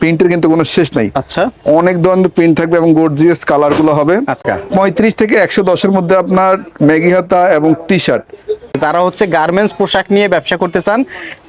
প্রিন্টের কিন্তু কোনো শেষ নাই। আচ্ছা। অনেক ধরনের প্রিন্ট থাকবে এবং গর্জিয়াস কালারগুলো হবে। আচ্ছা। পঁয়ত্রিশ থেকে একশো দশের মধ্যে আপনার ম্যাগি হাতা এবং টি শার্ট যারা হচ্ছে গার্মেন্টস পোশাক নিয়ে ব্যবসা করতে চান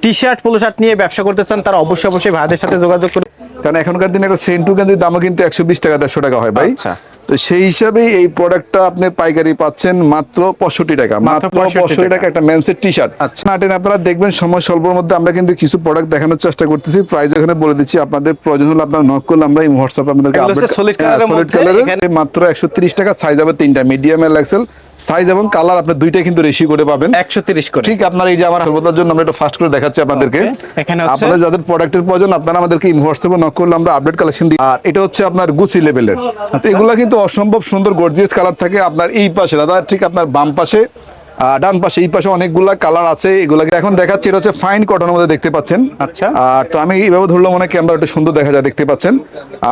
টি শার্ট পোলো শার্ট নিয়ে ব্যবসা করতে চান তারা অবশ্যই অবশ্যই ভাইদের সাথে যোগাযোগ করে কারণ এখনকার দিনে একটা সেন্টু কিন্তু দামও কিন্তু একশো বিশ টাকা দেড়শো টাকা হয় ভাই। আচ্ছা। তো সেই হিসাবেই এই প্রোডাক্টটা আপনি পাইকারি পাচ্ছেন মাত্র পঁয়ষট্টি টাকা। মাত্র মাত্র 65 পঁয়ষট্টি টাকা। একটা মেন্সের টি শার্ট আচ্ছা। নাটেন আপনারা দেখবেন সময় স্বল্পের মধ্যে আমরা কিন্তু কিছু প্রোডাক্ট দেখানোর চেষ্টা করতেছি। প্রাইস এখানে বলে দিচ্ছি আপনাদের প্রয়োজন হলে আপনারা নক করলে আমরা এই হোয়াটসঅ্যাপে আপনাদেরকে সলিড কালারের এখানে- মাত্র একশো টাকা সাইজ হবে তিনটা। মিডিয়াম এল এক্সেল সাইজ এবং কালার আপনি দুইটাই কিন্তু রেশি করে পাবেন। একশো তিরিশ করে। ঠিক আপনার এই যে আমার হালবতার জন্য আমরা একটু ফাস্ট করে দেখাচ্ছি আপনাদেরকে। এখানে আপনাদের যাদের প্রোডাক্টের প্রয়োজন আপনারা আমাদেরকে হোয়াটসঅ্যাপে নক করলে আমরা আপডেট কালেকশন দিই। আর এটা হচ্ছে আপনার গুচি লেভেলের তো এগুলা কিন্তু অসম্ভব সুন্দর গর্জিয়াস কালার থাকে আপনার এই পাশে। দাদা ঠিক আপনার বাম পাশে। ডান পাশে এই পাশে অনেকগুলা কালার আছে এগুলাকে এখন দেখাচ্ছি। এটা হচ্ছে ফাইন কটনের মধ্যে দেখতে পাচ্ছেন। আচ্ছা। আর তো আমি এইভাবে ধরলাম মনে ক্যামেরা একটু সুন্দর দেখা যায় দেখতে পাচ্ছেন।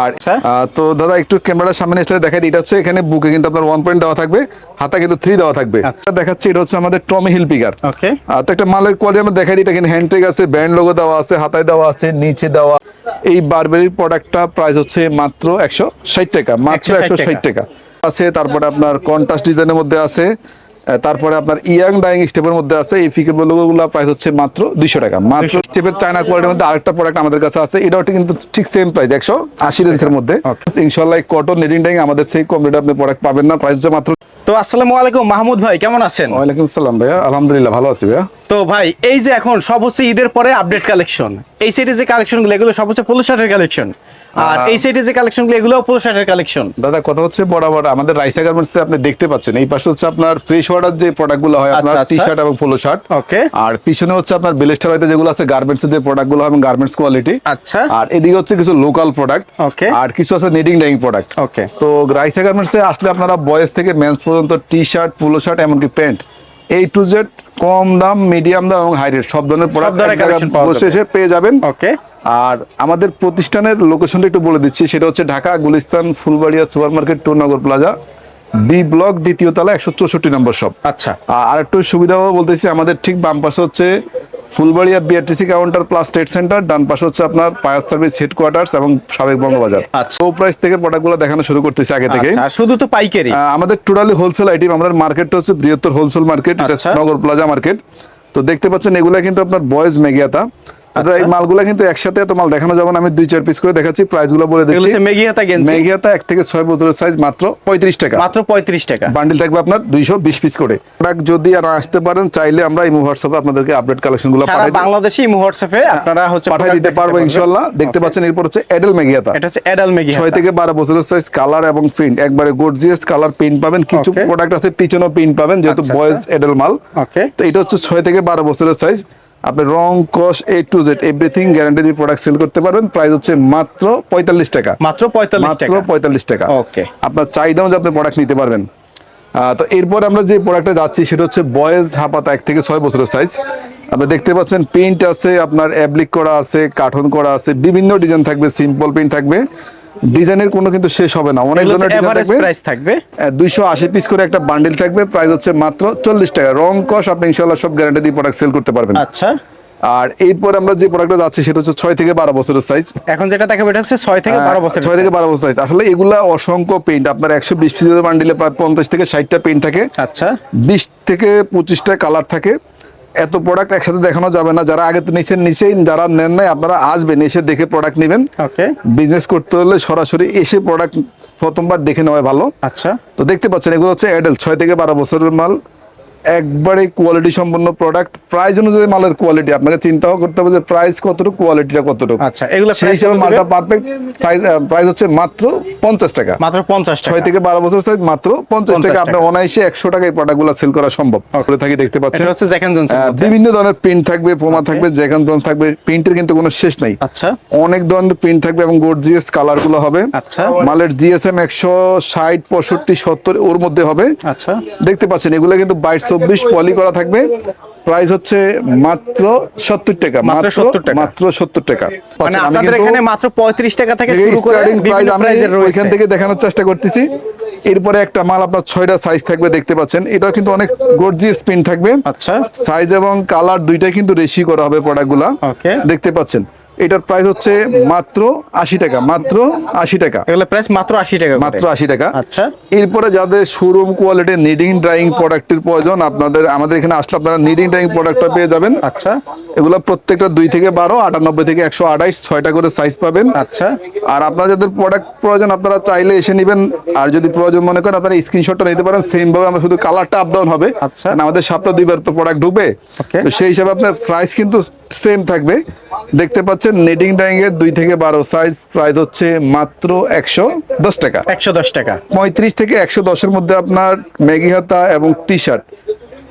আর আচ্ছা। তো দাদা একটু ক্যামেরার সামনে এসে দেখাই দিই। এটা হচ্ছে এখানে বুকে কিন্তু আপনার ওয়ান পয়েন্ট দেওয়া থাকবে হাতা কিন্তু থ্রি দেওয়া থাকবে। আচ্ছা। দেখাচ্ছি এটা হচ্ছে আমাদের টমি হিল পিকার তো একটা মালের কোয়ালিটি আমরা দেখাই দিই এটা কিন্তু হ্যান্ডটেক আছে ব্যান্ড লোগো দেওয়া আছে হাতায় দেওয়া আছে নিচে দেওয়া। এই বারবেরির প্রোডাক্টটা প্রাইস হচ্ছে মাত্র একশো ষাট টাকা মাত্র 160 একশো ষাট টাকা। আছে তারপরে আপনার কন্ট্রাস্ট ডিজাইনের মধ্যে আছে। তারপরে আপনার ইয়াং ডাইং স্টেপের মধ্যে আছে এই ফিকের লোগোগুলো প্রাইস হচ্ছে মাত্র দুইশো টাকা। মাত্র স্টেপের চায়না কোয়ালিটির মধ্যে আরেকটা প্রোডাক্ট আমাদের কাছে আছে এটাও কিন্তু ঠিক সেম প্রাইস একশো আশি রেঞ্জের মধ্যে। ইনশাল্লাহ কটন নেটিং ডাইং আমাদের সেই কম রেটে আপনি প্রোডাক্ট পাবেন না প্রাইস হচ্ছে মাত্র তো আসসালামু আলাইকুম মাহমুদ ভাই কেমন আছেন? ওয়ালাইকুম আসসালাম ভাইয়া আলহামদুলিল্লাহ ভালো আছি ভাইয়া। তো ভাই এই যে এখন সব হচ্ছে ঈদের পরে আপডেট কালেকশন এই সাইডে যে কালেকশনগুলো এগুলো সব হচ্ছে পোলো শার্টের কালেকশন আর এই সাইডে যে কালেকশনগুলো এগুলো পোলো শার্টের কালেকশন দাদা কথা হচ্ছে বরাবর আমাদের রাইসা গার্মেন্টস আপনি দেখতে পাচ্ছেন এই পাশে হচ্ছে আপনার ফ্রেশ ওয়াটার যে প্রোডাক্টগুলো হয় আপনার আচ্ছা, আচ্ছা। টি শার্ট এবং পোলো শার্ট Okay. আর পিছনে হচ্ছে আপনার বেলেস্টার হয়তো যেগুলো আছে গার্মেন্টস যে প্রোডাক্টগুলো হয় এবং গার্মেন্টস কোয়ালিটি আচ্ছা আর এদিকে হচ্ছে কিছু লোকাল প্রোডাক্ট Okay. আর কিছু আছে নেটিং ডাইং প্রোডাক্ট Okay. তো রাইসা গার্মেন্টস এ আসলে আপনারা বয়েজ থেকে মেন্স পর্যন্ত টি শার্ট পোলো শার্ট এমনকি প্যান্ট এই টু জেড কম দাম মিডিয়াম দাম এবং হাই রেট সব ধরনের প্রোডাক্ট এসে পেয়ে যাবেন। ওকে আর আমাদের প্রতিষ্ঠানের লোকেশনটা একটু বলে দিচ্ছি সেটা হচ্ছে ঢাকা গুলিস্তান ফুলবাড়িয়া সুপার মার্কেট টুরনগর প্লাজা বি ব্লক দ্বিতীয় তলা একশো চৌষট্টি নম্বর শপ আচ্ছা। আর একটু সুবিধাও বলতেছি আমাদের ঠিক বাম পাশে হচ্ছে Phulbaria BRTC counter plus trade centre ডান পাশে হচ্ছে আপনার পায়াস সার্ভিস হেডকোয়ার্টার্স এবং সাবেক বঙ্গবাজার আচ্ছা। লো প্রাইস থেকে প্রোডাক্টগুলো দেখানো শুরু করতেছি আগে থেকে আচ্ছা শুধু তো পাইকারি আমাদের টোটালি হোলসেল আইটেম আমাদের মার্কেটটা হচ্ছে বৃহত্তর হোলসেল মার্কেট এটা আচ্ছা। নগর প্লাজা মার্কেট তো দেখতে পাচ্ছেন এগুলা কিন্তু আপনার বয়েজ মেগিয়াতা আচ্ছা। এই মালগুলা কিন্তু একসাথে এত মাল দেখানো যাবে না আমি দুই চার পিস করে দেখাচ্ছি বলে দিচ্ছি। গেঞ্জি। এক থেকে ছয় বছরের সাইজ মাত্র পঁয়ত্রিশ টাকা। মাত্র পঁয়ত্রিশ টাকা। বান্ডিল থাকবে আপনার দুইশো বিশ পিস করে। প্রোডাক্ট যদি আর আসতে পারেন চাইলে আমরা এই হোয়াটসঅ্যাপে আপনাদেরকে আপডেট পাঠাই বাংলাদেশে ইমো হোয়াটসঅ্যাপে আপনারা হচ্ছে পাঠাই দিতে পারব পারবেন। ইনশাল্লাহ দেখতে পাচ্ছেন এরপর হচ্ছে এডেল মেগিয়াতা এটা হচ্ছে অ্যাডাল মেগি ছয় থেকে বারো বছরের সাইজ কালার এবং প্রিন্ট একবারে গর্জিয়াস কালার প্রিন্ট পাবেন। কিছু প্রোডাক্ট আছে পিছনেও প্রিন্ট পাবেন যেহেতু আচ্ছা, বয়েজ এডেল মাল। ওকে তো এটা হচ্ছে ছয় থেকে বারো বছরের সাইজ আপনি রং কস A to Z everything guarantee দিয়ে প্রোডাক্ট সেল করতে পারবেন। প্রাইস হচ্ছে মাত্র পঁয়তাল্লিশ টাকা। মাত্র পঁয়তাল্লিশ মাত্র টাকা। পঁয়তাল্লিশ টাকা। Okay. আপনার চাহিদা যে আপনি প্রোডাক্ট নিতে পারবেন। আহ, তো এরপর আমরা যে প্রোডাক্টে যাচ্ছি সেটা হচ্ছে বয়েজ হাপাতা এক থেকে ছয় বছরের সাইজ আপনি দেখতে পাচ্ছেন প্রিন্ট আছে আপনার অ্যাবলিক করা আছে কার্টন করা আছে বিভিন্ন ডিজাইন থাকবে সিম্পল প্রিন্ট থাকবে। ডিজাইনের কোনো কিন্তু শেষ হবে না। অনেক ধরনের ডিজাইন থাকবে। প্রাইস থাকবে। দুইশো আশি পিস করে একটা বান্ডিল থাকবে। প্রাইস হচ্ছে মাত্র চল্লিশ টাকা। রং কস আপনি ইনশাল্লাহ সব গ্যারান্টি দিয়ে প্রোডাক্ট সেল করতে পারবেন। আচ্ছা। আর এরপর আমরা যে প্রোডাক্টটা যাচ্ছি সেটা হচ্ছে ছয় থেকে বারো বছরের সাইজ এখন যেটা দেখাবো এটা হচ্ছে ছয় থেকে বারো বছর হ্যাঁ, ছয় থেকে বারো বছর সাইজ আসলে এগুলা অসংখ্য পেইন্ট আপনার একশো বিশ পিসের বান্ডিলে প্রায় পঞ্চাশ থেকে ষাটটা পেইন্ট থাকে। আচ্ছা। বিশ থেকে পঁচিশটা কালার থাকে। এত প্রোডাক্ট একসাথে দেখানো যাবে না। যারা আগে তো নিচের নিচেই যারা নেন নাই আপনারা আসবেন এসে দেখে প্রোডাক্ট নেবেন। ওকে বিজনেস করতে হলে সরাসরি এসে প্রোডাক্ট প্রথমবার দেখে নেওয়া ভালো। আচ্ছা। তো দেখতে পাচ্ছেন এগুলো হচ্ছে অ্যাডেল ছয় থেকে বারো বছরের মাল। একবারে কোয়ালিটি সম্পন্ন প্রোডাক্ট প্রাইস অনুযায়ী মালের কোয়ালিটি আপনাকে চিন্তাও করতে হবে যে প্রাইস কতটুকু কোয়ালিটিটা কতটুকু। আচ্ছা, এগুলো সেই হিসাবে মালটা পারফেক্ট প্রাইস হচ্ছে মাত্র পঞ্চাশ টাকা। মাত্র পঞ্চাশ টাকা। ছয় থেকে বারো বছর সাইজ মাত্র পঞ্চাশ 50 টাকা। আপনার অনায়াসে একশো টাকায় প্রোডাক্টগুলো সেল করা সম্ভব। করে থাকি দেখতে পাচ্ছেন। এটা হচ্ছে বিভিন্ন ধরনের প্রিন্ট থাকবে পোমা থাকবে জ্যাকান থাকবে প্রিন্টের কিন্তু কোনো শেষ নাই। আচ্ছা। অনেক ধরনের প্রিন্ট থাকবে এবং গর্জিয়াস কালারগুলো হবে। আচ্ছা। মালের জিএসএম একশো ষাট পঁয়ষট্টি সত্তর ওর মধ্যে হবে। আচ্ছা। দেখতে পাচ্ছেন এগুলো কিন্তু বাইশ চব্বিশ পলি করা থাকবে। প্রাইস হচ্ছে মাত্র সত্তর টাকা মাত্র 70 টাকা। মাত্র সত্তর টাকা। মানে আপনাদের এখানে মাত্র পঁয়ত্রিশ টাকা থেকে শুরু করে প্রাইস আমি ওইখান থেকে দেখানোর চেষ্টা করতেছি। এরপরে একটা মাল আপনার ছয়টা সাইজ থাকবে দেখতে পাচ্ছেন। এটা কিন্তু অনেক গর্জিয়াস প্রিন্ট থাকবে। আচ্ছা। সাইজ এবং কালার দুইটাই কিন্তু রেশি করা হবে প্রোডাক্টগুলা Okay. দেখতে পাচ্ছেন। এটার প্রাইস হচ্ছে মাত্র আশি টাকা মাত্র আশি টাকা। এগুলো প্রাইস মাত্র আশি টাকা মাত্র আশি টাকা। আচ্ছা। এরপরে যাদের শোরুম কোয়ালিটি নিডিং ড্রাইং প্রোডাক্টের প্রয়োজন আপনাদের আমাদের এখানে আসলে আপনারা নিডিং ড্রাইং প্রোডাক্টটা পেয়ে যাবেন। আচ্ছা। এগুলো প্রত্যেকটা দুই থেকে বারো আটানব্বই থেকে একশো আঠাইশ ছয়টা করে সাইজ পাবেন। আচ্ছা। আর আপনারা যাদের প্রোডাক্ট প্রয়োজন আপনারা চাইলে এসে নেবেন। আর যদি প্রয়োজন মনে করেন আপনারা স্ক্রিনশটটা নিতে পারেন। সেম ভাবে আমরা শুধু কালারটা আপ ডাউন হবে। আচ্ছা। আমাদের সপ্তাহ দুইবার তো প্রোডাক্ট ঢুকবে। তো সেই হিসাবে আপনার প্রাইস কিন্তু সেম থাকবে। দেখতে পাচ্ছেন নেটিং ডাইং এর দুই থেকে বারো সাইজ প্রাইস হচ্ছে মাত্র একশো দশ টাকা। একশো দশ টাকা। পঁয়ত্রিশ থেকে একশো দশের মধ্যে আপনার ম্যাগি হাতা এবং টি শার্ট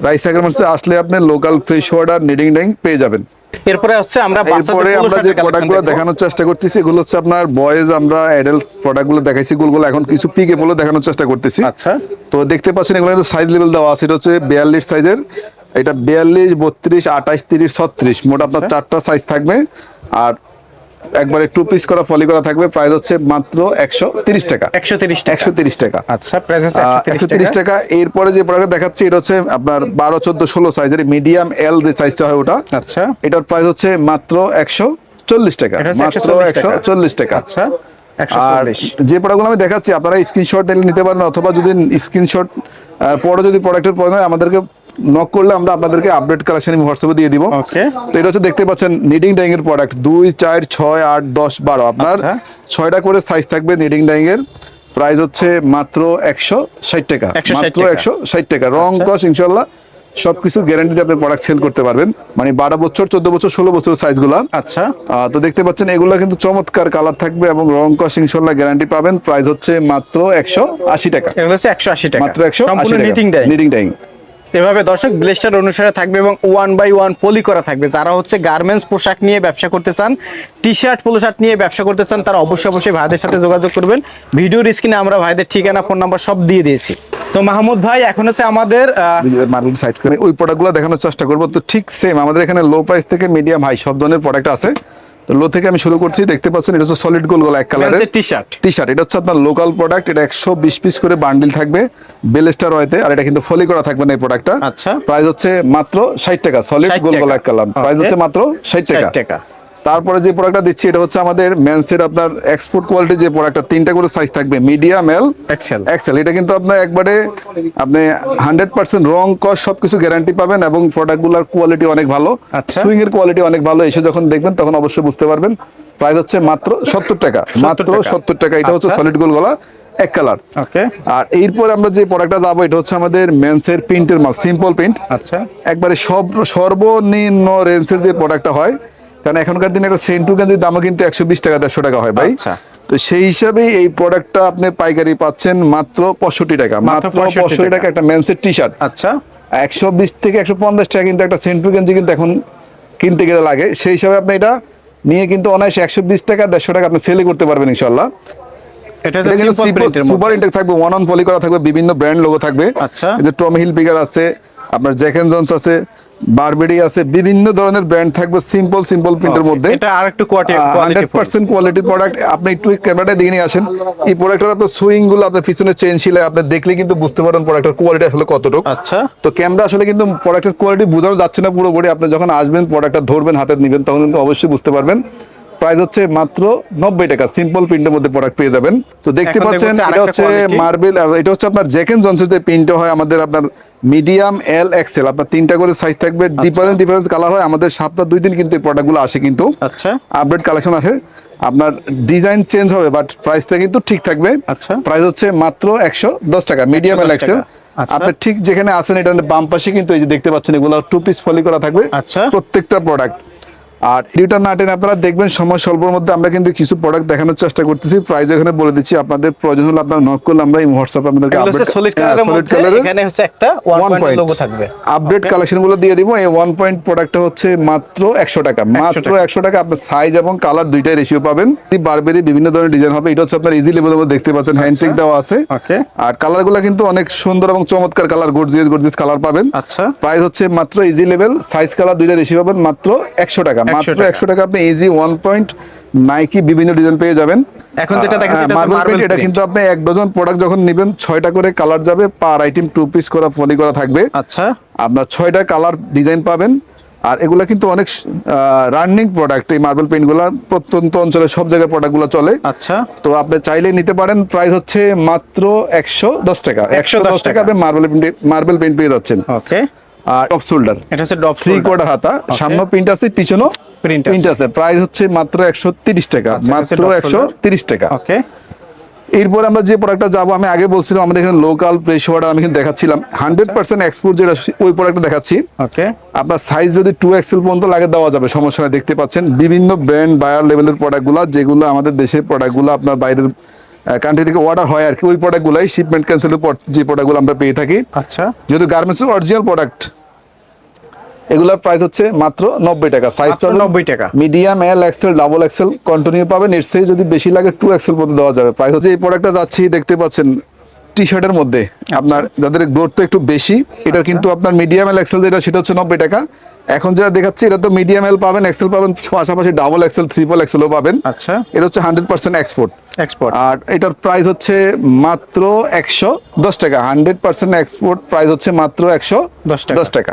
রাইস অ্যাগ্রোমেন্টসে আসলে আপনি local fresh water knitting dyeing পেয়ে যাবেন। এরপরে হচ্ছে আমরা এরপরে আমরা যে প্রোডাক্টগুলো দেখানোর চেষ্টা করতেছি এগুলো হচ্ছে আপনার বয়েজ আমরা অ্যাডাল্ট প্রোডাক্টগুলো দেখাইছি গুলো এখন কিছু পিকে বলে দেখানোর চেষ্টা করতেছি। আচ্ছা। তো দেখতে পাচ্ছেন এগুলো কিন্তু সাইজ লেভেল দেওয়া আছে এটা হচ্ছে বিয়াল্লিশ সাইজের এটা বিয়াল্লিশ বত্রিশ আঠাশ তিরিশ ছত্রিশ মোট আপনার আচ্ছা। চারটা সাইজ থাকবে। আর একবারে টু পিস করা ফলি করা থাকবে। প্রাইস হচ্ছে মাত্র একশো তিরিশ টাকা। একশো তিরিশ টাকা। একশো তিরিশ টাকা। আচ্ছা প্রাইস হচ্ছে একশো তিরিশ টাকা। এরপরে যে প্রোডাক্ট দেখাচ্ছি এটা হচ্ছে আপনার বারো চোদ্দ ষোলো সাইজের মিডিয়াম এল যে সাইজটা হয় ওটা আচ্ছা। এটার প্রাইস হচ্ছে মাত্র একশো চল্লিশ টাকা। মাত্র একশো চল্লিশ টাকা। আচ্ছা আর যে প্রোডাক্টগুলো আমি দেখাচ্ছি আপনারা স্ক্রিনশট নিতে পারেন অথবা যদি স্ক্রিনশট পরে যদি প্রোডাক্টের প্রয়োজন আমাদেরকে নক করলে আমরা আপনাদেরকে আপডেট কালেকশন আমি হোয়াটসঅ্যাপে দিয়ে দিব। ওকে তো এটা হচ্ছে দেখতে পাচ্ছেন নিডিং ডাইং এর প্রোডাক্ট দুই চার ছয় আট দশ বারো। আপনার আচ্ছা। ছয়টা করে সাইজ থাকবে নিডিং ডাইং এর। প্রাইস হচ্ছে মাত্র একশো ষাট টাকা। মাত্র। একশো ষাট টাকা। রং আচ্ছা। কস ইনশাল্লাহ সবকিছু গ্যারান্টিতে আপনি প্রোডাক্ট সেল করতে পারবেন। মানে বারো বছর চোদ্দ বছর ষোলো বছর সাইজগুলা আচ্ছা। তো দেখতে পাচ্ছেন এগুলো কিন্তু চমৎকার কালার থাকবে এবং রং কস ইনশাল্লাহ গ্যারান্টি পাবেন। প্রাইস হচ্ছে মাত্র একশো আশি টাকা। এগুলো হচ্ছে একশো আশি টাকা। মাত্র একশো আশি সম্পূর্ণ টাকা। নিটিং দেয় নিটিং ডাইং এভাবে দর্শক ব্লেস্টার অনুসারে থাকবে এবং ওয়ান বাই ওয়ান পলি করা থাকবে। যারা হচ্ছে গার্মেন্টস পোশাক নিয়ে ব্যবসা করতে চান টি শার্ট পোলো শার্ট নিয়ে ব্যবসা করতে চান, তারা অবশ্যই অবশ্যই ভাইদের সাথে যোগাযোগ করবেন। ভিডিওর স্ক্রিনে আমরা ভাইদের ঠিকানা ফোন নাম্বার সব দিয়ে দিয়েছি। তো মাহমুদ ভাই, এখন হচ্ছে আমাদের সাইড করে, ওই প্রোডাক্টগুলো দেখানোর চেষ্টা করব। তো ঠিক সেম আমাদের এখানে লো প্রাইস থেকে মিডিয়াম হাই সব ধরনের প্রোডাক্ট আছে। তো লো থেকে আমি শুরু করছি দেখতে পাচ্ছেন এটা হচ্ছে সলিড গোল গোলা এক কালারের টি শার্ট টি শার্ট এটা হচ্ছে আপনার লোকাল প্রোডাক্ট এটা একশো বিশ পিস করে বান্ডিল থাকবে বেলেস্টার রয়েতে আর এটা কিন্তু ফলি করা থাকবে না এই প্রোডাক্টটা আচ্ছা। প্রাইস হচ্ছে মাত্র ষাট টাকা সলিড 60 গোল গোলা এক কালার প্রাইস হচ্ছে মাত্র ষাট টাকা। টাকা। তারপরে যে প্রোডাক্টটা দিচ্ছি এটা হচ্ছে আমাদের মেন্সের আপনার এক্সপোর্ট কোয়ালিটি যে প্রোডাক্টটা তিনটা করে সাইজ থাকবে মিডিয়াম এল এক্সেল এক্সেল এটা কিন্তু আপনার একবারে আপনি হান্ড্রেড পার্সেন্ট রং কস সবকিছু গ্যারান্টি পাবেন এবং প্রোডাক্টগুলোর কোয়ালিটি অনেক ভালো। আচ্ছা। সুইং এর কোয়ালিটি অনেক ভালো এসে যখন দেখবেন তখন অবশ্যই বুঝতে পারবেন। প্রাইস হচ্ছে মাত্র সত্তর টাকা। মাত্র। সত্তর টাকা। এটা হচ্ছে আচ্ছা। সলিড গোল গলা এক কালার ওকে আর এরপর আমরা যে প্রোডাক্টটা যাব এটা হচ্ছে আমাদের মেন্সের প্রিন্টের মাল সিম্পল প্রিন্ট আচ্ছা। একবারে সব সর্বনিম্ন রেঞ্জের যে প্রোডাক্টটা হয় কারণ এখনকার দিনে একটা সেন্টু গেঞ্জির দামও কিন্তু একশো বিশ টাকা দেড়শো টাকা হয় ভাই। আচ্ছা। তো সেই হিসাবে এই প্রোডাক্টটা আপনি পাইকারি পাচ্ছেন মাত্র পঁয়ষট্টি টাকা। মাত্র মাত্র 65 পঁয়ষট্টি টাকা একটা মেন্সের টি শার্ট আচ্ছা। একশো বিশ থেকে একশো পঞ্চাশ টাকা কিন্তু একটা সেন্টু গেঞ্জি কিন্তু এখন কিনতে গেলে লাগে। সেই হিসাবে আপনি এটা নিয়ে কিন্তু অনায়াসে একশো বিশ টাকা দেড়শো টাকা আপনি সেলে করতে পারবেন ইনশাল্লাহ এটা সুপার ইনটেক থাকবে ওয়ান অন পলি করা থাকবে বিভিন্ন ব্র্যান্ড লোগো থাকবে। আচ্ছা। যে টম হিল পিগার আছে আপনার জ্যাকেন জন্স আছে বারবেডি আছে বিভিন্ন ধরনের ব্র্যান্ড থাকবে সিম্পল সিম্পল প্রিন্টের মধ্যে। এটা আরেকটু quality hundred percent quality product আপনি একটু ক্যামেরাটা নিয়ে আসেন। এই প্রোডাক্টের আপনার সুইংগুলো আপনার পিছনে চেন ছিল আপনি দেখলে কিন্তু বুঝতে পারেন প্রোডাক্টের কোয়ালিটি আসলে কতটুকু। আচ্ছা। তো ক্যামেরা আসলে কিন্তু প্রোডাক্টের কোয়ালিটি বোঝানো যাচ্ছে না পুরোপুরি। আপনি যখন আসবেন প্রোডাক্টটা ধরবেন হাতে নেবেন তখন কিন্তু অবশ্যই বুঝতে পারবেন। প্রাইস হচ্ছে মাত্র নব্বই টাকা। সিম্পল প্রিন্টের মধ্যে প্রোডাক্ট পেয়ে যাবেন। তো দেখতে পাচ্ছেন এটা হচ্ছে মার্বেল এটা হচ্ছে আপনার জ্যাকেন জনসের যে প্রিন্ট হয় আমাদের আপনার মিডিয়াম এল এক্সেল আপনার তিনটা করে সাইজ থাকবে। ডিফারেন্স ডিফারেন্স কালার হয়। আমাদের সাতটা দুই দিন কিন্তু এই প্রোডাক্টগুলো আসে কিন্তু। আচ্ছা। আপডেট কালেকশন আছে আপনার ডিজাইন চেঞ্জ হবে বাট প্রাইসটা কিন্তু ঠিক থাকবে। আচ্ছা। প্রাইস হচ্ছে মাত্র একশো দশ টাকা মিডিয়াম এল এক্সেল। আপনি ঠিক যেখানে আছেন এটা বাম পাশে কিন্তু এই যে দেখতে পাচ্ছেন এগুলো টু পিস ফলি করা থাকবে। আচ্ছা। প্রত্যেকটা প্রোডাক্ট আর রিটার্ন না টেনে আপনারা দেখবেন সময় স্বল্পর মধ্যে আমরা কিন্তু কিছু প্রোডাক্ট দেখানোর চেষ্টা করতেছি। প্রাইস এখানে বলে দিচ্ছি আপনাদের প্রয়োজন হলে আপনারা নক করলে আমরা এই হোয়াটসঅ্যাপে আপনাদেরকে সলিড সলিড মধ্যে এখানে হচ্ছে একটা ওয়ান পয়েন্ট লোগো থাকবে। আপডেট কালেকশনগুলো দিয়ে দিব। এই ওয়ান পয়েন্ট প্রোডাক্টটা হচ্ছে মাত্র একশো টাকা। মাত্র টাকা। একশো টাকা আপনার সাইজ এবং কালার দুইটাই রেশিও পাবেন। বারবেরি বিভিন্ন ধরনের ডিজাইন হবে। এটা হচ্ছে আপনার ইজি লেভেলের মধ্যে দেখতে পাচ্ছেন। হ্যান্ডটেক দেওয়া আছে। ওকে আর কালারগুলো কিন্তু অনেক সুন্দর এবং চমৎকার কালার গর্জিয়াস গর্জিয়াস কালার পাবেন। আচ্ছা। প্রাইস হচ্ছে মাত্র ইজি লেভেল সাইজ কালার দুইটা রেশি পাবেন মাত্র একশো টাকা। মাত্র একশো টাকা আপনি ইজি ওয়ান পয়েন্ট নাইকি বিভিন্ন ডিজাইন পেয়ে যাবেন। এখন যেটা এটা মার্বেল marble এটা কিন্তু আপনি এক ডজন প্রোডাক্ট যখন নেবেন ছয়টা করে কালার যাবে পার আইটেম টু পিস করা ফলি করা থাকবে। আচ্ছা। আপনার ছয়টা কালার ডিজাইন পাবেন। আর এগুলা কিন্তু অনেক রানিং প্রোডাক্ট এই মার্বেল পেন্টগুলা প্রত্যন্ত অঞ্চলে সব জায়গায় প্রোডাক্টগুলো চলে। আচ্ছা। তো আপনি চাইলে নিতে পারেন প্রাইস হচ্ছে মাত্র একশো দশ টাকা। একশো দশ টাকা টাকা। আপনি মার্বেল পেন্ট মার্বেল পেন্ট পেয়ে যাচ্ছেন। ওকে আর টপ শোল্ডার এটা হচ্ছে ডপ থ্রি কোয়ার্টার হাতা। সামনে প্রিন্ট আছে পিছনেও Print প্রিন্ট আছে। প্রাইস হচ্ছে মাত্র একশো তিরিশ টাকা। আচ্ছা, মাত্র একশো। তিরিশ টাকা। ওকে এরপর আমরা যে প্রোডাক্টটা যাব আমি আগে বলছিলাম আমাদের এখানে লোকাল প্রেস অর্ডার আমি কিন্তু দেখাচ্ছিলাম। হান্ড্রেড পার্সেন্ট এক্সপোর্ট যেটা ওই প্রোডাক্টটা দেখাচ্ছি। ওকে আপনার সাইজ যদি টু এক্সেল পর্যন্ত লাগে দেওয়া যাবে। সমস্যা নেই দেখতে পাচ্ছেন। বিভিন্ন ব্র্যান্ড বায়ার লেভেলের প্রোডাক্টগুলো যেগুলো আমাদের দেশের প্রোডাক্টগুলো আপনার বাইরের কান্ট্রি থেকে অর্ডার হয় আর কি ওই প্রোডাক্টগুলাই শিপমেন্ট ক্যান্সেলের পর যে প্রোডাক্টগুলো আমরা পেয়ে থাকি। আচ্ছা। যেহেতু গার্মেন্টস অরিজিনাল প্রোডাক্ট এগুলোর প্রাইস হচ্ছে মাত্র নব্বই টাকা। সাইজ 90 টাকা। Medium L XL double XL continue পাবেন। এর চেয়ে যদি বেশি লাগে টু এক্সেল পর্যন্ত দেওয়া যাবে। প্রাইস হচ্ছে এই প্রোডাক্টটা যাচ্ছি দেখতে পাচ্ছেন টি শার্টের মধ্যে। আপনার যাদের গ্রোথ তো একটু বেশি এটা কিন্তু আপনার মিডিয়াম এল এক্সেল যেটা সেটা হচ্ছে নব্বই টাকা। এখন যেটা দেখাচ্ছি এটা তো মিডিয়াম এল পাবেন এক্সেল পাবেন পাশাপাশি ডাবল এক্সেল ট্রিপল এক্সেলও পাবেন। আচ্ছা। এটা হচ্ছে হান্ড্রেড পার্সেন্ট এক্সপোর্ট এক্সপোর্ট আর এটার প্রাইস হচ্ছে মাত্র একশো দশ টাকা। হান্ড্রেড পার্সেন্ট এক্সপোর্ট প্রাইস হচ্ছে মাত্র একশো 10 টাকা। দশ টাকা।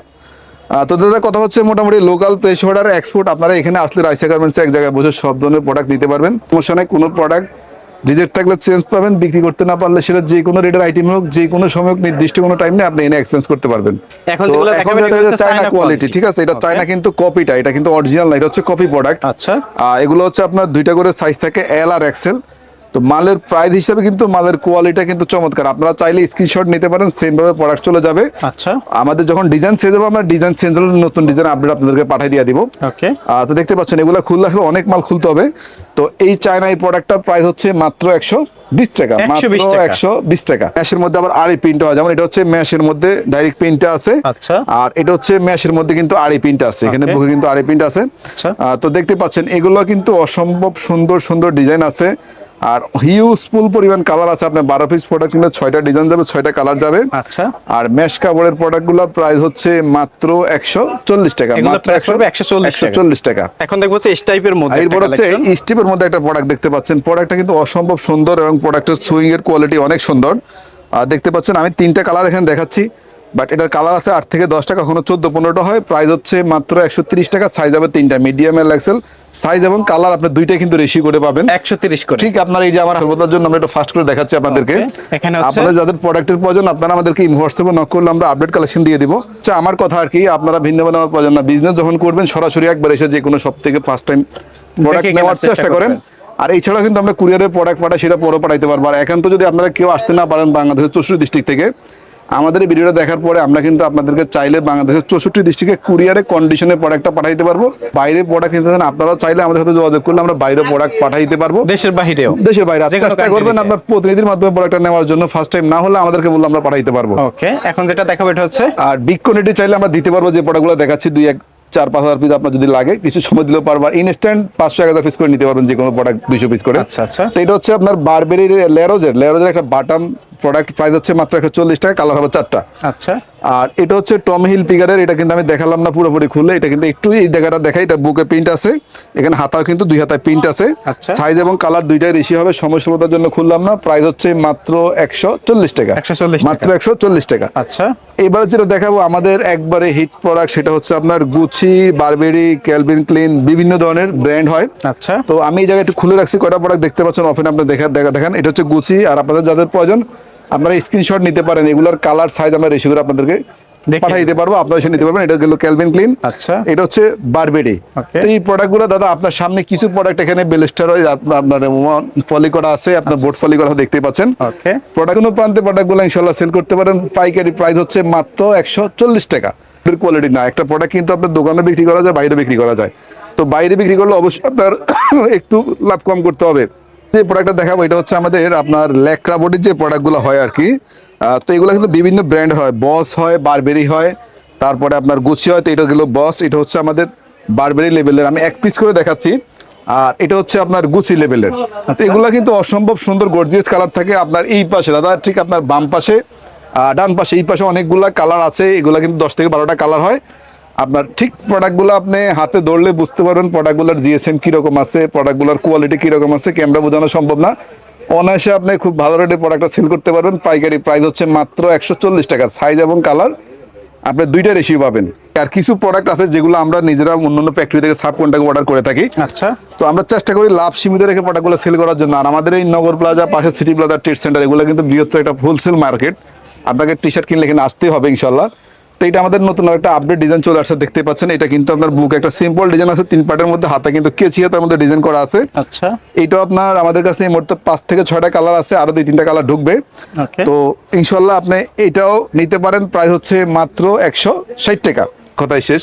তো দাদা কথা হচ্ছে মোটামুটি লোকাল প্রেস অর্ডার এক্সপোর্ট আপনারা এখানে আসলে রাইসা গার্মেন্টস এক জায়গায় বসে সব ধরনের প্রোডাক্ট নিতে পারবেন। সমস্যা নেই কোনো প্রোডাক্ট রিজেক্ট থাকলে চেঞ্জ পাবেন বিক্রি করতে না পারলে সেটা যে কোনো রেটের আইটেম হোক যে কোনো সময় হোক, নির্দিষ্ট কোনো টাইম নেই আপনি এনে এক্সচেঞ্জ করতে পারবেন। এখন চায়না কোয়ালিটি ঠিক আছে? এটা. চায়না কিন্তু কপিটা এটা কিন্তু অরিজিনাল না এটা হচ্ছে কপি প্রোডাক্ট আচ্ছা। এগুলো হচ্ছে আপনার দুইটা করে সাইজ থাকে এল আর এক্সেল তো মালের প্রাইস হিসাবে কিন্তু মালের কোয়ালিটি কিন্তু চমৎকার। আপনারা চাইলে স্ক্রিনশট নিতে পারেন সেম ভাবে প্রোডাক্ট চলে যাবে। আচ্ছা। আমাদের যখন ডিজাইন চেঞ্জ হবে আমরা ডিজাইন চেঞ্জ হলে নতুন ডিজাইন আপডেট আপনাদেরকে পাঠিয়ে দিয়ে দিব। ওকে তো দেখতে পাচ্ছেন এগুলো খুললে আসলে অনেক মাল খুলতে হবে। তো এই চায়না এই প্রোডাক্টটার প্রাইস হচ্ছে মাত্র একশো বিশ টাকা। মাত্র। একশো বিশ টাকা। ম্যাশের মধ্যে আবার আড়ি প্রিন্ট হয় যেমন এটা হচ্ছে ম্যাশের মধ্যে ডাইরেক্ট প্রিন্টটা আছে। আচ্ছা। আর এটা হচ্ছে ম্যাশের মধ্যে কিন্তু আড়ি প্রিন্ট আছে। এখানে বুকে কিন্তু আড়ি প্রিন্ট আছে। আচ্ছা। তো দেখতে পাচ্ছেন এগুলো কিন্তু অসম্ভব সুন্দর সুন্দর ডিজাইন আছে। আর হিউজফুল পরিমাণ কালার আছে। আপনার বারো পিস প্রোডাক্ট কিনলে ছয়টা ডিজাইন যাবে ছয়টা কালার যাবে। আচ্ছা। আর মেশ কাপড়ের প্রোডাক্টগুলো প্রাইস হচ্ছে মাত্র একশো চল্লিশ টাকা। মাত্র price পড়বে 140 টাকা। চল্লিশ টাকা। এখন দেখব হচ্ছে টাইপের মধ্যে এরপর হচ্ছে। স্টিপের মধ্যে একটা প্রোডাক্ট দেখতে পাচ্ছেন। প্রোডাক্টটা কিন্তু অসম্ভব সুন্দর এবং প্রোডাক্টের সুইং এর কোয়ালিটি অনেক সুন্দর। আর দেখতে পাচ্ছেন আমি তিনটা কালার এখানে দেখাচ্ছি। বাট এটার কালার আছে আট থেকে দশ টাকা কখনো চোদ্দ পনেরোটা হয়। প্রাইস হচ্ছে মাত্র একশো তিরিশ টাকা সাইজ হবে তিনটা মিডিয়াম এল এক্সেল সাইজ এবং কালার আপনি দুইটাই কিন্তু রেশি করে পাবেন। একশো তিরিশ করে। ঠিক আপনার এই যে আমার হালবতার জন্য আমরা একটু ফাস্ট করে দেখাচ্ছি আপনাদেরকে। আপনাদের যাদের প্রোডাক্টের প্রয়োজন আপনারা আমাদেরকে হোয়াটসঅ্যাপে নক করলে আমরা আপডেট কালেকশন দিয়ে দিব। আচ্ছা আমার কথা আর কি আপনারা ভিন্ন ভিন্ন আমার প্রয়োজন না। বিজনেস যখন করবেন সরাসরি একবার এসে যে কোনো সব থেকে ফার্স্ট টাইম প্রোডাক্ট নেওয়ার চেষ্টা চেষ্টা করেন। আর এছাড়াও কিন্তু আমরা কুরিয়ারের প্রোডাক্ট পাঠাই সেটা পরে পাঠাইতে পারব। আর এখন তো যদি আপনারা কেউ আসতে না পারেন বাংলাদেশের চৌষট্টি ডিস্ট্রিক্ট থেকে আমাদের এই ভিডিওটা দেখার পরে আমরা কিন্তু আপনাদেরকে চাইলে বাংলাদেশের চৌষট্টি ডিস্ট্রিক্টে কুরিয়ারে কন্ডিশনের প্রোডাক্টটা পাঠাইতে পারব। বাইরে প্রোডাক্ট নিতে চান আপনারাও চাইলে আমাদের সাথে যোগাযোগ করলে আমরা বাইরে প্রোডাক্ট পাঠাইতে পারব। দেশের বাহিরেও। দেশের বাইরে। চেষ্টা করবেন আপনার প্রতিনিধির মাধ্যমে প্রোডাক্টটা নেওয়ার জন্য। ফার্স্ট টাইম না হলে আমাদেরকে বললে আমরা পাঠাইতে পারব। ওকে এখন যেটা দেখাবো এটা হচ্ছে আর বিগ কোয়ান্টিটি চাইলে আমরা দিতে পারব যে প্রোডাক্টগুলো দেখাচ্ছি দুই এক চার পাঁচ হাজার পিস আপনার যদি লাগে। কিছু সময় দিলেও পারব। ইনস্ট্যান্ট পাঁচশো এক হাজার পিস করে নিতে পারবেন যে কোনো প্রোডাক্ট দুইশো পিস করে। আচ্ছা, আচ্ছা। তো এটা হচ্ছে আপনার বারবেরির লেরোজের লেরোজের একটা বাটাম প্রোডাক্ট প্রাইস হচ্ছে মাত্র একশো চল্লিশ টাকা কালার হবে চারটা। আচ্ছা। আর এটা হচ্ছে টম হিল পিগারের এটা কিন্তু আমি দেখালাম না পুরোপুরি খুললে এটা কিন্তু একটু এই জায়গাটা দেখাই এটা বুকে প্রিন্ট আছে এখানে হাতাও কিন্তু দুই হাতায় প্রিন্ট আছে। আচ্ছা। সাইজ এবং কালার দুইটাই বেশি হবে সমস্যার জন্য খুললাম না প্রাইস হচ্ছে মাত্র একশো চল্লিশ টাকা। 140 টাকা। মাত্র একশো চল্লিশ টাকা। আচ্ছা। এবার যেটা দেখাবো আমাদের একবারে হিট প্রোডাক্ট সেটা হচ্ছে আপনার গুচি বারবেরি ক্যালভিন ক্লিন বিভিন্ন ধরনের ব্র্যান্ড হয়। আচ্ছা। তো আমি এই জায়গায় একটু খুলে রাখছি কয়টা প্রোডাক্ট দেখতে পাচ্ছেন অফেন আপনার দেখা দেখা দেখেন। এটা হচ্ছে গুচি আর আপনাদের যাদের প্রয়োজন আপনারা স্ক্রিনশট নিতে পারেন এগুলোর কালার সাইজ আমরা রেশি করে আপনাদেরকে পাঠিয়ে দিতে পারব। আপনারা এসে নিতে পারবেন। এটা গেল ক্যালভিন ক্লিন আচ্ছা। এটা হচ্ছে বারবেরি Okay. তো এই প্রোডাক্টগুলো দাদা আপনার সামনে কিছু প্রোডাক্ট এখানে বেলেস্টার হয় আপনার আপনার ফলি করা আছে আপনার বোর্ড ফলি করা দেখতে পাচ্ছেন। প্রোডাক্ট কোনো প্রান্তে প্রোডাক্টগুলো ইনশাল্লাহ সেল করতে পারেন। পাইকারি প্রাইস হচ্ছে মাত্র একশো চল্লিশ টাকা। কোয়ালিটি না। একটা প্রোডাক্ট কিন্তু আপনার দোকানে বিক্রি করা যায় বাইরে বিক্রি করা যায়। তো বাইরে বিক্রি করলে অবশ্যই আপনার একটু লাভ কম করতে হবে। যে প্রোডাক্টটা দেখাবো, এটা হচ্ছে আমাদের আপনার ল্যাকড়া বডির যে প্রোডাক্টগুলো হয় আর কি। তো এগুলো কিন্তু বিভিন্ন ব্র্যান্ড হয়। বস হয় বারবেরি হয়, তারপরে আপনার গুচি হয়, তো এটা গেলো বস এটা হচ্ছে আমাদের বারবেরি লেভেলের আমি এক পিস করে দেখাচ্ছি। আর এটা হচ্ছে আপনার গুচি লেভেলের তো এগুলা কিন্তু অসম্ভব সুন্দর গর্জিয়াস কালার থাকে আপনার এই পাশে, দাদা, ঠিক আপনার বাম পাশে ডান পাশে, এই পাশে অনেকগুলা কালার আছে। এগুলা কিন্তু দশ থেকে বারোটা কালার হয়। আপনার ঠিক প্রোডাক্টগুলো আপনি হাতে ধরলে বুঝতে পারবেন প্রোডাক্টগুলোর জিএসএম কীরকম আছে প্রোডাক্টগুলোর কোয়ালিটি কীরকম আছে ক্যামেরা বোঝানো সম্ভব না। অনায়াসে আপনি খুব ভালো রেটে প্রোডাক্টটা সেল করতে পারবেন। পাইকারি প্রাইস হচ্ছে মাত্র একশো চল্লিশ টাকা। সাইজ এবং কালার আপনি দুইটা রেশিও পাবেন। আর কিছু প্রোডাক্ট আছে যেগুলো আমরা নিজেরা অন্যান্য ফ্যাক্টরি থেকে সাব কন্ট্যাক্ট অর্ডার করে থাকি। আচ্ছা। তো আমরা চেষ্টা করি লাভ সীমিত রেখে প্রোডাক্টগুলো সেল করার জন্য। আর আমাদের এই নগর প্লাজা পাশে সিটি প্লাজা ট্রেড সেন্টার এগুলো কিন্তু বৃহত্তর একটা হোলসেল মার্কেট আপনাকে টি শার্ট কিনলে এখানে আসতেই হবে ইনশাল্লাহ। তো এটা আমাদের নতুন একটা আপডেট ডিজাইন চলে আসছে দেখতে পাচ্ছেন। এটা কিন্তু আপনার বুক একটা সিম্পল ডিজাইন আছে তিন পার্টের মধ্যে হাতে কিন্তু কেচি হাতের মধ্যে ডিজাইন করা আছে। আচ্ছা। আপনার আমাদের কাছে এই মুহূর্তে পাঁচ থেকে ছয়টা কালার আছে আরও দুই তিনটা কালার ঢুকবে। তো ইনশাল্লাহ আপনি এটাও নিতে পারেন প্রাইস হচ্ছে মাত্র একশো ষাট টাকা। কথাই শেষ।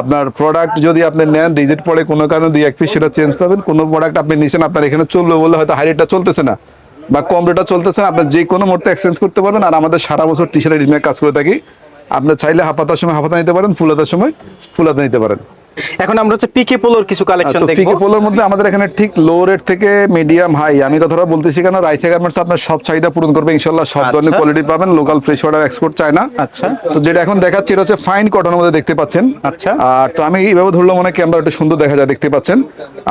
আপনার প্রোডাক্ট যদি আপনি নেন রিজেক্ট পড়ে কোনো কারণে দুই এক পিস সেটা চেঞ্জ পাবেন। কোনো প্রোডাক্ট আপনি নিছেন আপনার এখানে চলবে বলে হয়তো হাই রেটটা চলতেছে না বা কম রেটটা চলতেছে না। আপনার যে কোনো মুহূর্তে এক্সচেঞ্জ করতে পারবেন আর আমাদের সারা বছর টি শার্টের কাজ করে থাকি। আপনি চাইলে হাফাতার সময় হাফাতা নিতে পারেন ফুলাতার সময় ফুলাতা নিতে পারেন এখন আমরা হচ্ছে পিকে পোলোর কিছু কালেকশন দেখব ফিকে পোলোর মধ্যে আমাদের এখানে ঠিক লো রেট থেকে মিডিয়াম হাই আমি কথাটা বলতেছি কেন রাইসা গার্মেন্টস আপনার সব চাহিদা পূরণ করবে ইনশাল্লাহ সব ধরনের আচ্ছা। কোয়ালিটি পাবেন লোকাল ফ্রেশ অর্ডার এক্সপোর্ট চায় না আচ্ছা। তো যেটা এখন দেখাচ্ছি এটা হচ্ছে ফাইন কটনের মধ্যে দেখতে পাচ্ছেন আচ্ছা। আর তো আমি এইভাবে ধরলাম মনে ক্যামেরা একটু সুন্দর দেখা যায় দেখতে পাচ্ছেন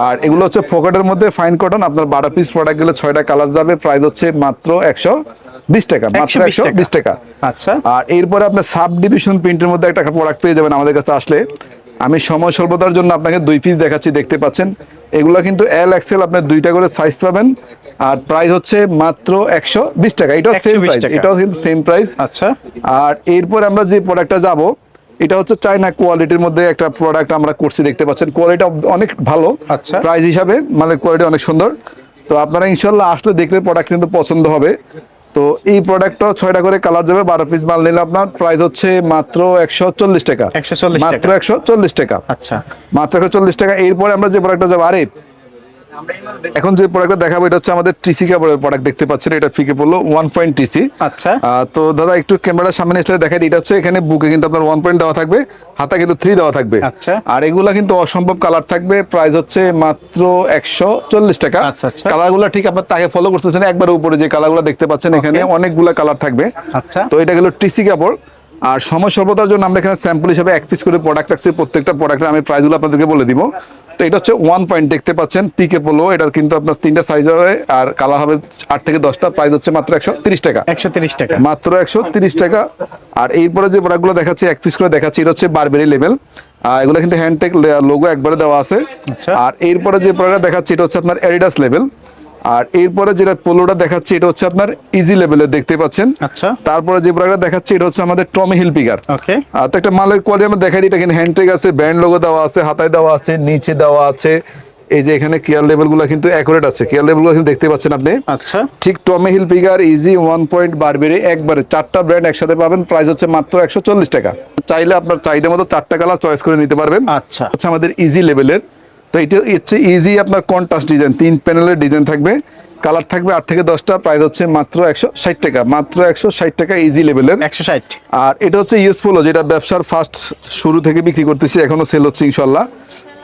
আর এগুলো হচ্ছে ফোকাটের মধ্যে ফাইন কটন আপনার বারো পিস প্রোডাক্ট গেলে ছয়টা কালার যাবে প্রাইস হচ্ছে মাত্র একশো বিশ টাকা মাত্র 120 একশো টাকা। বিশ টাকা। আচ্ছা। আর এরপরে আপনার সাব ডিভিশন প্রিন্টের মধ্যে একটা প্রোডাক্ট পেয়ে যাবেন আমাদের কাছে আসলে। আমি সময় স্বল্পতার জন্য আপনাকে দুই পিস দেখাচ্ছি দেখতে পাচ্ছেন। এগুলো কিন্তু এল এক্সেল আপনার দুইটা করে সাইজ পাবেন। আর প্রাইস হচ্ছে মাত্র একশো বিশ টাকা। এটাও সেম 120 প্রাইস এটাও কিন্তু সেম প্রাইস আচ্ছা। আর এরপর আমরা যে প্রোডাক্টটা যাব এটা হচ্ছে চাইনা কোয়ালিটির মধ্যে একটা প্রোডাক্ট আমরা করছি দেখতে পাচ্ছেন। কোয়ালিটি অনেক ভালো। আচ্ছা। প্রাইস হিসাবে মানে কোয়ালিটি অনেক সুন্দর। তো আপনারা ইনশাল্লাহ আসলে দেখলে প্রোডাক্ট কিন্তু পছন্দ হবে। তো এই প্রোডাক্টটা ছয়টা করে কালার যাবে বারো পিস মাল নিলে আপনার প্রাইস হচ্ছে মাত্র একশো চল্লিশ টাকা। 140 মাত্র একশো চল্লিশ টাকা। আচ্ছা। মাত্র একশো চল্লিশ টাকা। এরপরে আমরা যে প্রোডাক্টটা যাব আরে এখন যে প্রোডাক্টটা দেখাবো এটা হচ্ছে আমাদের টিসি কাপড়ের প্রোডাক্ট দেখতে পাচ্ছেন। এটা ফিকে পড়ল ওয়ান পয়েন্ট টিসি আচ্ছা। তো দাদা একটু ক্যামেরার সামনে এসে দেখাই দিই, এটা হচ্ছে এখানে বুকে কিন্তু আপনার ওয়ান পয়েন্ট দেওয়া থাকবে হাতা কিন্তু থ্রি দেওয়া থাকবে। আচ্ছা। আর এগুলা কিন্তু অসম্ভব কালার থাকবে প্রাইস হচ্ছে মাত্র একশো চল্লিশ টাকা। আচ্ছা, আচ্ছা। কালারগুলো ঠিক আপনার তাকে ফলো করতেছেন একবার উপরে যে কালারগুলো দেখতে পাচ্ছেন এখানে অনেকগুলা কালার থাকবে। আচ্ছা। তো এটা গেল টিসি কাপড় আর সময় স্বল্পতার জন্য আমরা এখানে স্যাম্পল হিসেবে এক পিস করে প্রোডাক্ট রাখছি। প্রত্যেকটা প্রোডাক্টের আমি প্রাইসগুলো আপনাদেরকে বলে দিব। তো এটা হচ্ছে ওয়ান পয়েন্ট দেখতে পাচ্ছেন পিকে পোলো এটার কিন্তু আপনার তিনটা সাইজ হবে আর কালার হবে আট থেকে দশটা। প্রাইস হচ্ছে মাত্র একশো তিরিশ টাকা। একশো তিরিশ টাকা। মাত্র একশো তিরিশ টাকা। আর এরপরে যে প্রোডাক্টগুলো দেখাচ্ছি এক পিস করে দেখাচ্ছি এটা হচ্ছে বারবেরি লেভেল এগুলো কিন্তু হ্যান্ডটেক লোগো একবারে দেওয়া আছে। আচ্ছা। আর এরপরে যে প্রোডাক্ট দেখাচ্ছি এটা হচ্ছে আপনার এডিডাস লেভেল আর এরপরে যেটা পোলোটা দেখাচ্ছি এটা হচ্ছে আপনার ইজি লেভেলের দেখতে পাচ্ছেন। আচ্ছা। তারপরে যে প্রোডাক্টটা দেখাচ্ছি এটা হচ্ছে আমাদের টমি হিল পিগার ওকে আর তো একটা মালের কোয়ালিটি আমরা দেখাই দিই এটা কিন্তু হ্যান্ডটেক আছে ব্যান্ড লোগো দেওয়া আছে হাতায় দেওয়া আছে নিচে দেওয়া আছে। এই যে এখানে কেয়ার লেভেলগুলো কিন্তু অ্যাকুরেট আছে। কেয়ার লেভেলগুলো কিন্তু দেখতে পাচ্ছেন আপনি? আচ্ছা। ঠিক Tommy Hilfiger easy one point Burberry একবারে চারটা ব্র্যান্ড একসাথে পাবেন প্রাইস হচ্ছে মাত্র একশো চল্লিশ টাকা। চাইলে আপনার চাহিদা মতো চারটা কালার চয়েস করে নিতে পারবেন। আচ্ছা। হচ্ছে আমাদের ইজি লেভেলের তো এটা হচ্ছে ইজি আপনার কন্ট্রাস্ট ডিজাইন তিন প্যানেলের ডিজাইন থাকবে কালার থাকবে আট থেকে দশটা প্রাইস হচ্ছে মাত্র একশো ষাট টাকা মাত্র একশো ষাট টাকা ইজি লেভেলের একশো ষাট। আর এটা হচ্ছে ইউজফুল যেটা ব্যবসার ফার্স্ট শুরু থেকে বিক্রি করতেছি এখনও সেল হচ্ছে ইনশাল্লাহ।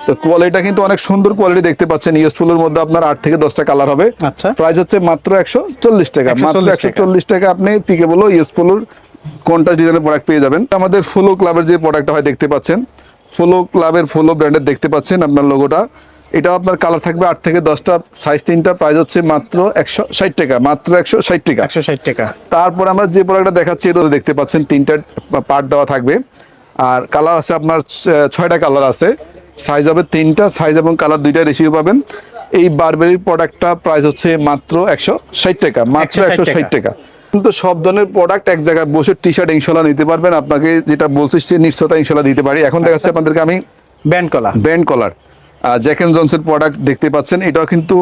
তো কোয়ালিটিটা কিন্তু অনেক সুন্দর কোয়ালিটি দেখতে পাচ্ছেন ইউজফুলের মধ্যে আপনার আট থেকে দশটা কালার হবে। আচ্ছা। প্রাইস হচ্ছে মাত্র একশো চল্লিশ টাকা মাত্র একশো চল্লিশ টাকা। আপনি পিকে বলো ইউজফুলের কোনটা ডিজাইনের প্রোডাক্ট পেয়ে যাবেন। আমাদের ফলো ক্লাবের যে প্রোডাক্টটা হয় দেখতে পাচ্ছেন ফলো ক্লাবের ফোলো ব্র্যান্ডের দেখতে পাচ্ছেন আপনার লোগোটা এটা আপনার কালার থাকবে আট থেকে দশটা সাইজ তিনটা প্রাইস হচ্ছে মাত্র একশো ষাট টাকা মাত্র একশো ষাট টাকা। একশো ষাট টাকা। তারপর আমরা যে প্রোডাক্টটা দেখাচ্ছি এটা দেখতে পাচ্ছেন তিনটা পার্ট দেওয়া থাকবে। আর কালার আছে আপনার ছয়টা কালার আছে। সাইজ হবে তিনটা সাইজ এবং কালার দুইটা রেশিও পাবেন। এই বারবেরির প্রোডাক্টটা প্রাইস হচ্ছে মাত্র একশো ষাট টাকা মাত্র একশো ষাট টাকা। কিন্তু সব ধরনের প্রোডাক্ট এক জায়গায় বসে টি শার্ট ইনশাল্লাহ নিতে পারবেন। আপনাকে যেটা বলছি সে নিশ্চয়তা ইনশাল্লাহ দিতে পারি। এখন দেখাচ্ছি আপনাদেরকে আমি band collar band collar Jack jack and জনসের product দেখতে পাচ্ছেন। এটাও কিন্তু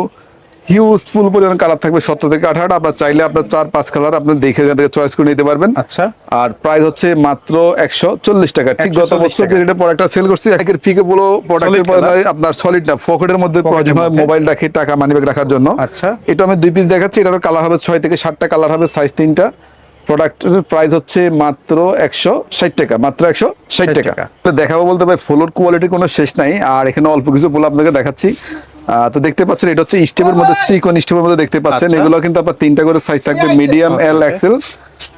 হিউজফুল পরিমাণ কালার থাকবে সত্তর থেকে আঠারোটা আপনার চাইলে আপনার চার পাঁচ কালার আপনি দেখে এখান থেকে চয়েস করে নিতে পারবেন। আচ্ছা। আর প্রাইস হচ্ছে মাত্র একশো চল্লিশ টাকা। ঠিক গত বছর। যে প্রোডাক্টটা সেল করছি একের ফিকে পুরো প্রোডাক্টের আপনার সলিড না পকেটের মধ্যে প্রয়োজন হয় মোবাইল রাখি টাকা মানি ব্যাগ রাখার জন্য। আচ্ছা। এটা আমি দুই পিস দেখাচ্ছি এটার কালার হবে ছয় থেকে সাতটা কালার হবে সাইজ তিনটা। প্রোডাক্টের প্রাইস হচ্ছে মাত্র একশো ষাট টাকা মাত্র একশো ষাট টাকা। দেখাবো বলতে ভাই ফ্লোর কোয়ালিটির কোনো শেষ নাই। আর এখানে অল্প কিছু ফুল আপনাকে দেখাচ্ছি। তো দেখতে পাচ্ছেন এটা হচ্ছে স্টেপের মধ্যে চিকন স্টেপের মধ্যে দেখতে পাচ্ছেন। আচ্ছা। এগুলো কিন্তু আপনার তিনটা করে সাইজ থাকবে মিডিয়াম এল এক্সেল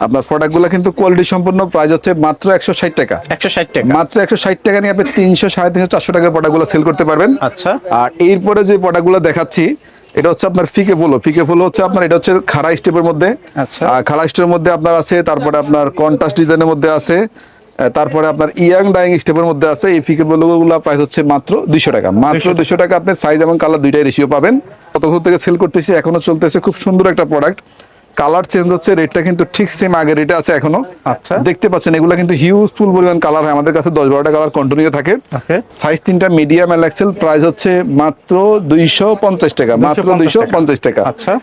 আপনার প্রোডাক্টগুলো কিন্তু কোয়ালিটি সম্পূর্ণ প্রাইস হচ্ছে মাত্র একশো ষাট টাকা। একশো ষাট টাকা। মাত্র একশো ষাট টাকা নিয়ে আপনি তিনশো সাড়ে তিনশো চারশো টাকার প্রোডাক্টগুলো সেল করতে পারবেন। আচ্ছা। আর এরপরে যে প্রোডাক্টগুলো দেখাচ্ছি এটা হচ্ছে আপনার ফিকে ফুলো। ফিকে ফুলো হচ্ছে আপনার এটা হচ্ছে খাড়া স্টেপের মধ্যে। আচ্ছা। খাড়া স্টেপের মধ্যে আপনার আছে তারপরে আপনার কন্ট্রাস্ট ডিজাইনের মধ্যে আছে। তারপরে আপনার ইয়াং ডাইং স্টেপের মধ্যে আছে এই ফিকেবলগুলো প্রাইস হচ্ছে মাত্র দুইশো টাকা। মাত্র 200 দুশো টাকা আপনি সাইজ এবং কালার দুইটাই রেশিও পাবেন। কতক্ষণ থেকে সেল করতেছি এখনও চলতেছে খুব সুন্দর একটা প্রোডাক্ট কালার চেঞ্জ হচ্ছে রেটটা কিন্তু ঠিক সেম আগের রেটে আছে এখনও। আচ্ছা। দেখতে পাচ্ছেন এগুলো কিন্তু হিউজফুল পরিমাণ কালার হয়। আমাদের কাছে দশ বারোটা কালার কন্টিনিউ থাকে। সাইজ তিনটা মিডিয়াম এল এক্সেল প্রাইস হচ্ছে মাত্র দুইশো পঞ্চাশ টাকা মাত্র 250 দুইশো টাকা। পঞ্চাশ টাকা। আচ্ছা।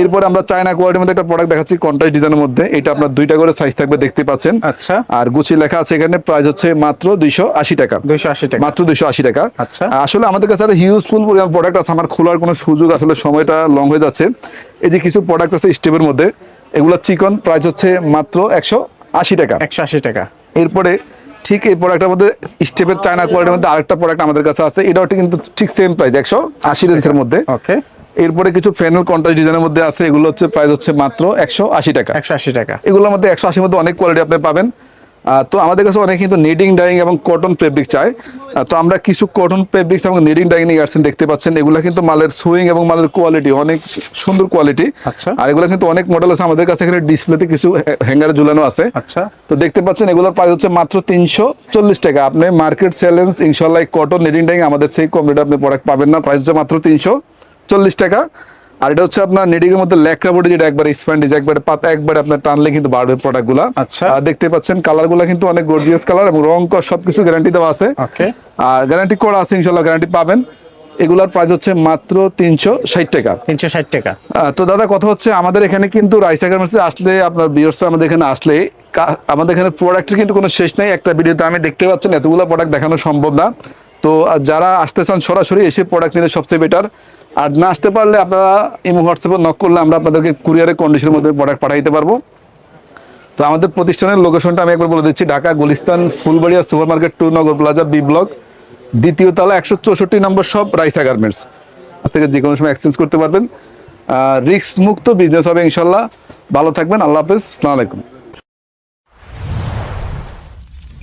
এরপরে আমরা চায়না কোয়ালিটির মধ্যে একটা প্রোডাক্ট দেখাচ্ছি কন্ট্রাস্ট ডিজাইনের মধ্যে। এটা আপনার দুইটা করে সাইজ থাকবে দেখতে পাচ্ছেন। আচ্ছা। আর গুচি লেখা আছে এখানে প্রাইস হচ্ছে মাত্র দুইশো আশি টাকা। দুইশো আশি টাকা। মাত্র দুইশো আশি টাকা। আচ্ছা। আসলে আমাদের কাছে আরও হিউজফুল পরিমাণ প্রোডাক্ট আছে আমার খোলার কোনো সুযোগ আসলে সময়টা লং হয়ে যাচ্ছে। এই যে কিছু প্রোডাক্ট আছে স্টেপের মধ্যে এগুলো চিকন প্রাইস হচ্ছে মাত্র একশো আশি টাকা। একশো আশি টাকা। এরপরে ঠিক এই প্রোডাক্টের মধ্যে স্টেপের চায়না কোয়ালিটির মধ্যে আরেকটা প্রোডাক্ট আমাদের কাছে আছে এটাও কিন্তু ঠিক সেম প্রাইস একশো আশি রেঞ্জের মধ্যে। ওকে এরপরে কিছু ফ্যানেল কন্ট্রাস্ট ডিজাইনের মধ্যে আছে এগুলো হচ্ছে প্রাইস হচ্ছে মাত্র একশো আশি টাকা। একশো আশি টাকা। এগুলোর মধ্যে একশো আশির মধ্যে অনেক কোয়ালিটি আপনি পাবেন। তো আমাদের কাছে অনেক কিন্তু নিডিং ডাইং এবং কটন ফেব্রিক চাই। আহ, তো আমরা কিছু কটন ফেব্রিক্স এবং নিডিং ডাইং নিয়ে আসছেন দেখতে পাচ্ছেন। এগুলো কিন্তু মালের সুইং এবং মালের কোয়ালিটি অনেক সুন্দর কোয়ালিটি আচ্ছা। আর এগুলো কিন্তু অনেক মডেল আছে। আমাদের কাছে এখানে ডিসপ্লেতে কিছু হ্যাঙ্গারে ঝুলানো আছে। আচ্ছা। তো দেখতে পাচ্ছেন এগুলোর প্রাইস হচ্ছে মাত্র তিনশো চল্লিশ টাকা। আপনি মার্কেট চ্যালেঞ্জ ইনশাল্লাহ কটন নিডিং ডাইং আমাদের সেই কম রেটে আপনি প্রোডাক্ট পাবেন না। প্রাইস হচ্ছে মাত্র তিনশো চল্লিশ টাকা। আর এটা হচ্ছে আপনার নিডিং এর মধ্যে ল্যাকড়া বডি যেটা একবার স্প্যান্ডিজ একবার পাতা একবার আপনার টানলে কিন্তু বাড়বে প্রোডাক্টগুলা। আচ্ছা। দেখতে পাচ্ছেন কালারগুলা কিন্তু অনেক গর্জিয়াস কালার এবং রং কর সবকিছু গ্যারান্টি দেওয়া আছে। আর গ্যারান্টি করা আছে ইনশাল্লাহ গ্যারান্টি পাবেন। এগুলার প্রাইস হচ্ছে মাত্র তিনশো ষাট টাকা। তিনশো ষাট টাকা। তো দাদা কথা হচ্ছে আমাদের এখানে কিন্তু রাইসা গার্মেন্টসে আসলে আপনার বিয়র্স আমাদের এখানে আসলে আমাদের এখানে প্রোডাক্টের কিন্তু কোনো শেষ নেই। একটা ভিডিওতে আমি দেখতে পাচ্ছেন এতগুলো প্রোডাক্ট দেখানো সম্ভব না। তো যারা আসতে চান সরাসরি এসে প্রোডাক্ট নিলে সবচেয়ে বেটার আর না আসতে পারলে আপনারা ইমো হোয়াটসঅ্যাপে নক করলে আমরা আপনাদেরকে কুরিয়ারের কন্ডিশনের মধ্যে প্রোডাক্ট পাঠিয়ে দিতে পারব। তো আমাদের প্রতিষ্ঠানের লোকেশনটা আমি একবার বলে দিচ্ছি, Dhaka, Gulistan, Phulbaria super market two, Nagar plaza, B block. দ্বিতীয় তালা একশো চৌষট্টি নম্বর সব রাইসা গার্মেন্টস। আজ থেকে যে কোনো সময় এক্সচেঞ্জ করতে পারবেন। রিস্ক মুক্ত বিজনেস হবে ইনশাল্লাহ। ভালো থাকবেন, আল্লাহ হাফেজ। আসসালামু আলাইকুম।